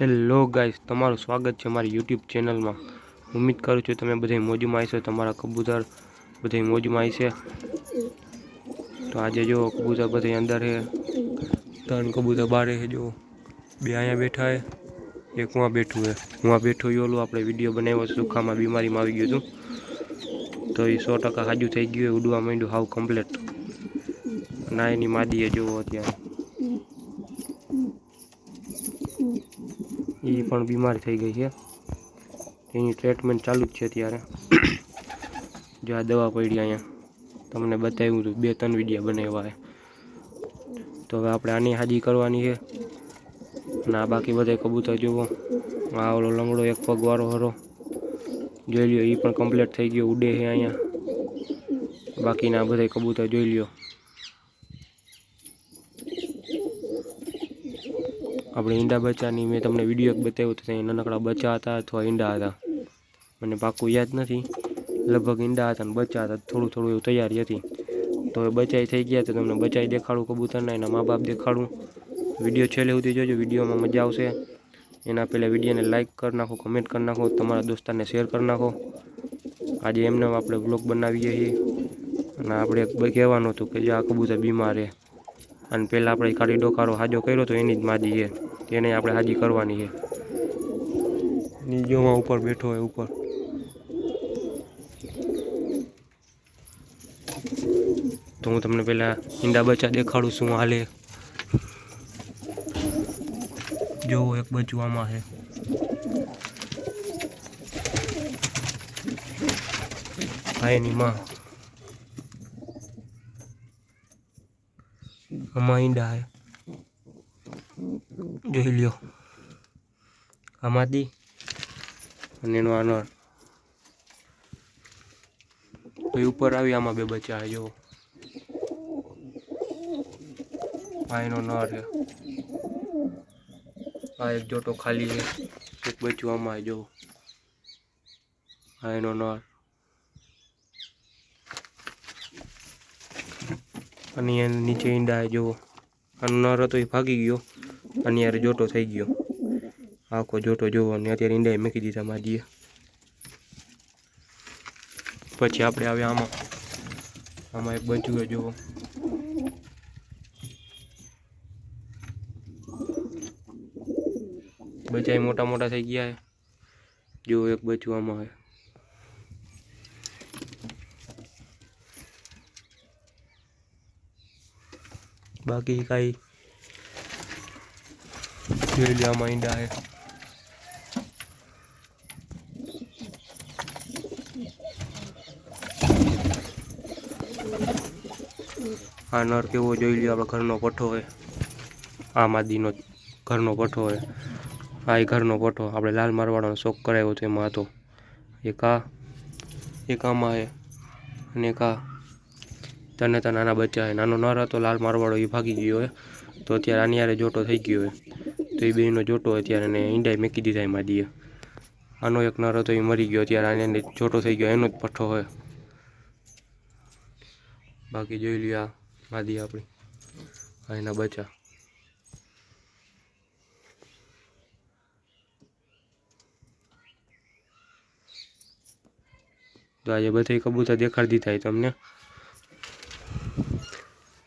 Hello guys તમારું સ્વાગત છે મારી યુટ્યુબ ચેનલમાં ઉમ્મીદ કરું છું તમે બધા મોજમાં આવશો તમારા કબૂતર બધા મોજમાં આવશે તો આજે જો કબૂતર બધા અંદર છે ત્રણ કબૂતર બારે છે જો. બે અહીંયા બેઠા છે એક હું બેઠું છે હું બેઠું ઓલું આપણે વીડિયો બનાવ્યો, સુખામાં બીમારીમાં આવી ગયું હતું તો એ સો ટકા હાજુ થઈ ગયું ઉડવા માંડ્યું, હાવ કમ્પ્લેટ ના એની માદીએ જોવો અત્યારે. એ પણ બીમાર થઈ ગઈ છે. એની ટ્રીટમેન્ટ ચાલુ જ છે અત્યારે. જો આ દવા પડી અહીંયા. તમને બતાવ્યું હતું બે ત્રણ વિડીયા બનાવ્યા છે. તો હવે આપણે આની હાજી કરવાની છે. આ બાકી બધા કબૂતર જુઓ. આ ઓલો લંગડો એક પગવાળો હરો. જોઈ લ્યો એ પણ કમ્પ્લીટ થઈ ગયો, ઉડે છે અહીંયા. બાકીના બધા કબૂતર જોઈ લ્યો. આપણે ઈંડા બચ્ચાની મેં તમને વીડિયો બતાવ્યો તો ત્યાં નાનકડા બચ્ચા હતા અથવા ઈંડા હતા. મને પાકું યાદ નથી. લગભગ ઈંડા હતા અને બચ્ચા હતા, થોડું થોડું એવું તૈયારી હતી. તો હવે બચાઈ થઈ ગયા તો તમને બચાઈ દેખાડું કબૂતરના, એના મા બાપ દેખાડું. વીડિયો છેલ્લે સુધી જોજો વિડીયોમાં મજા આવશે. એના પહેલાં વિડીયોને લાઇક કરી નાખો કમેન્ટ કરી નાખો, તમારા દોસ્તારને શેર કરી નાખો. આજે એમને આપણે બ્લોગ બનાવીએ છીએ. અને આપણે કહેવાનું હતું કે જે આ કબૂતર બીમાર છે અને પહેલાં આપણે ખાલી ડોકારો હાજો કર્યો તો એની જ માજી છે. એને આપણે હાજી કરવાની છે. નીજોમાં ઉપર બેઠો હોય ઉપર. તો હું તમને પહેલાં ઈંડા બચ્ચા દેખાડું શું હાલે. જોવો એક બચવામાં આમાં છે. હા એની માં. આમાં ઈંડા છે જોઈ લ્યો. આમાંથી અને એનો આ. નર પછી ઉપર આવી આમાં બે બચ્ચા જો આ એનો નર છે. આ એક જોટો ખાલી છે. એક બચ્ચું આમાં જો આ એનો નર અને નીચે ઈંડા જુઓ આનો નર હતો એ ભાગી ગયો. અને યાર જોટો થઈ ગયો. આખો જોટો જોવો અને અત્યારે ઈંડાએ મૂકી દીધા માજીએ. પછી આપણે આવે આમાં આમાં એક બચ્યું છે જુઓ બચાય મોટા મોટા થઈ ગયા જોવો એક બચ્યું આમાં બાકી કાંઈ જોઈ લે આમાં ઈંડા છે આ નર કેવો જોઈ લ્યો, આપણે ઘરનો પઠ્ઠો હોય આ માદીનો ઘરનો પઠ્ઠો હોય આ એ ઘરનો પઠ્ઠો આપણે લાલ મારવાડોનો શોખ કરાવ્યો હતો એમાં હતો. એક આ, એક આમાં છે અને એક આ. તને તો નાના બચ્ચા છે. નાનો નર હતો લાલ મારવાડો એ ભાગી ગયો હોય તો અત્યારે આની યારે જોટો થઈ ગયો હોય તો એ બેનો જોટો અત્યારે એને ઈંડાએ મેકી દીધા એમાં દીએ. આનો એક નર હતો એ મરી ગયો. અત્યારે આને જોટો થઈ ગયો, એનો જ પઠ્ઠો હોય બાકી જોઈ લ્યો આ માદી આપણી, આ એના બચ્ચા. તો આજે બધા કબૂતર દેખાડી દીધા છે તમને.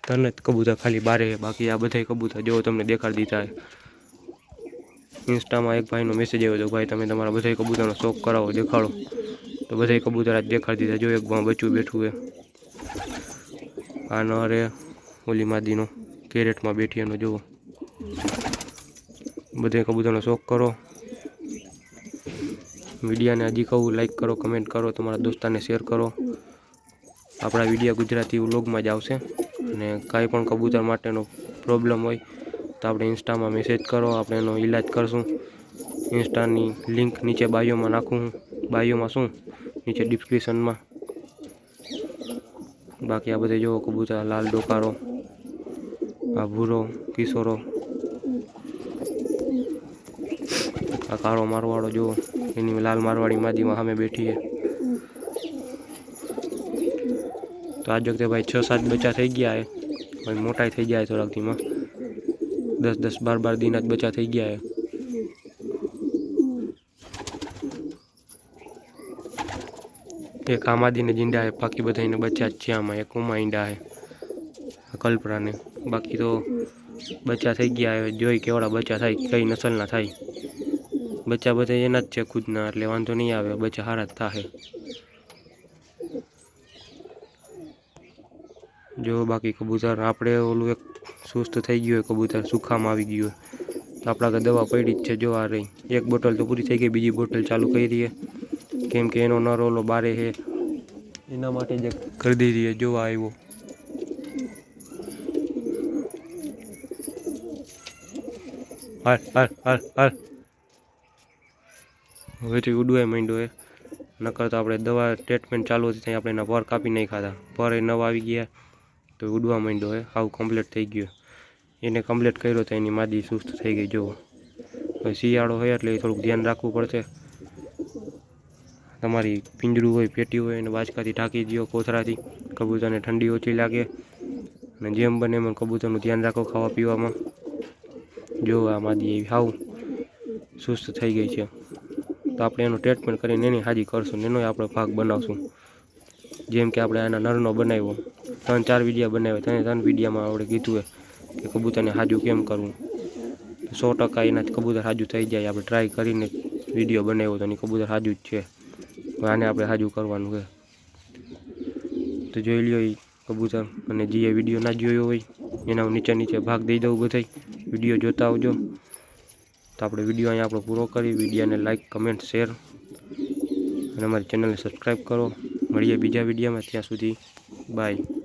તને જ કબૂતર ખાલી બારે, બાકી આ બધા કબૂતર જો તમને દેખાડી દીધા ઇન્સ્ટામાં એક ભાઈનો મેસેજ આવ્યો હતો, ભાઈ, તમે તમારા બધા કબૂતરનો શોખ કરાવો, દેખાડો. તો બધા કબૂતર આજ દેખાડી દીધા, જો એક બચ્ચું બેઠું છે. આ ન રે ઓલી માદીનો કેરેટમાં બેઠી એનો જુઓ. બધે કબૂતરનો શોખ કરો. વિડીયાને હજી કહું લાઈક કરો કમેન્ટ કરો, તમારા દોસ્તાને શેર કરો. આપણા વિડીયા ગુજરાતી વ્લોગમાં જ આવશે. અને કાંઈ પણ કબૂતર માટેનો પ્રોબ્લેમ હોય તો આપણે ઇન્સ્ટામાં મેસેજ કરો, આપણે એનો ઈલાજ કરશું. ઇન્સ્ટાની લિંક નીચે બાયોમાં નાખું બાયોમાં શું? નીચે ડિસ્ક્રિપ્શનમાં બાકી આ બધે જોવો કબૂતર, લાલ ડોકારો, આ ભૂરો, કિશોરો. આ કાળો મારવાડો જુઓ એની લાલ મારવાડી માદીમાં સામે બેઠી છે. तो आज वक्त भाई छ सात बच्चा थी गया है भाई मोटा थी जाए थोड़ा थी में दस दस बार बार दिन आज बच्चा थी गया है एक आमादी ने ज़िंदा है बाकी बताई ने बच्चा चिया में एक उमा ईंडा है कल्पना ने बाकी तो बच्चा थी गया है जो केवड़ा बच्चा थे कई नसल ना थे बच्चा बताई खुद ना एट वो नहीं आए बच्चा हारा था है જો બાકી કબૂતર આપણે ઓલું એક સુસ્ત થઈ ગયું હોય, કબૂતર સુખામાં આવી ગયું હોય, તો આપણા આગળ દવા પડી જ છે, જો આ રહી. એક બોટલ તો પૂરી થઈ ગઈ, બીજી બોટલ ચાલુ કરી રહીએ. કેમ કે એનો નર ઓલો બારે છે એના માટે જે કરી દઈ રહીએ જોવા આવ્યો. હાલ હાલ હાલ હાલ. હવેથી ઉડવાય માંડ્યો એ નકર તો આપણે દવા ટ્રીટમેન્ટ ચાલુ હતી, ત્યાં આપણે એના પર કાપી નહીં ખાતા પર એ નવા આવી ગયા. તો ઉડવા માંડ્યો હોય આવું કમ્પ્લીટ થઈ ગયું. એને કમ્પ્લીટ કર્યો તો એની માદી સુસ્ત થઈ ગઈ જુઓ હવે શિયાળો હોય એટલે થોડુંક ધ્યાન રાખવું પડશે. તમારી પિંજરું હોય, પેટી હોય, એને બાજકાથી ઢાંકી દો કોથરાથી કબૂતરને ઠંડી ઓછી લાગે. અને જેમ બને એમ કબૂતરનું ધ્યાન રાખો ખાવા પીવામાં. જો આ માદી એવી હાવ સુસ્ત થઈ ગઈ છે. તો આપણે એનું ટ્રીટમેન્ટ કરીને એની હાજી કરશું એનો આપણે ભાગ બનાવશું. જેમ કે આપણે આના નરનો બનાવ્યો. ત્રણ ચાર વિડીયા બનાવ્યા. ત્રણે ત્રણ વિડીયામાં આપણે કીધું કે કબૂતરને હાજુ કેમ કરવું? સો ટકા એનાથી કબૂતર હાજુ થઈ જાય. આપણે ટ્રાય કરીને વીડિયો બનાવ્યો તો એની કબૂતર હાજુ જ છે. આને આપણે હાજુ કરવાનું છે. તો જોઈ લ્યો એ કબૂતર. અને જે વીડિયો ના જોયો હોય, એના નીચે નીચે ભાગ દઈ દઉં બધાય. વીડિયો જોતા આવજો. તો આપણે વીડિયો અહીંયા આપણો પૂરો કરી વિડીયોને લાઈક કમેન્ટ શેર અને અમારી ચેનલને સબસ્ક્રાઈબ કરો. મળીએ બીજા વિડીયોમાં ત્યાં સુધી. બાય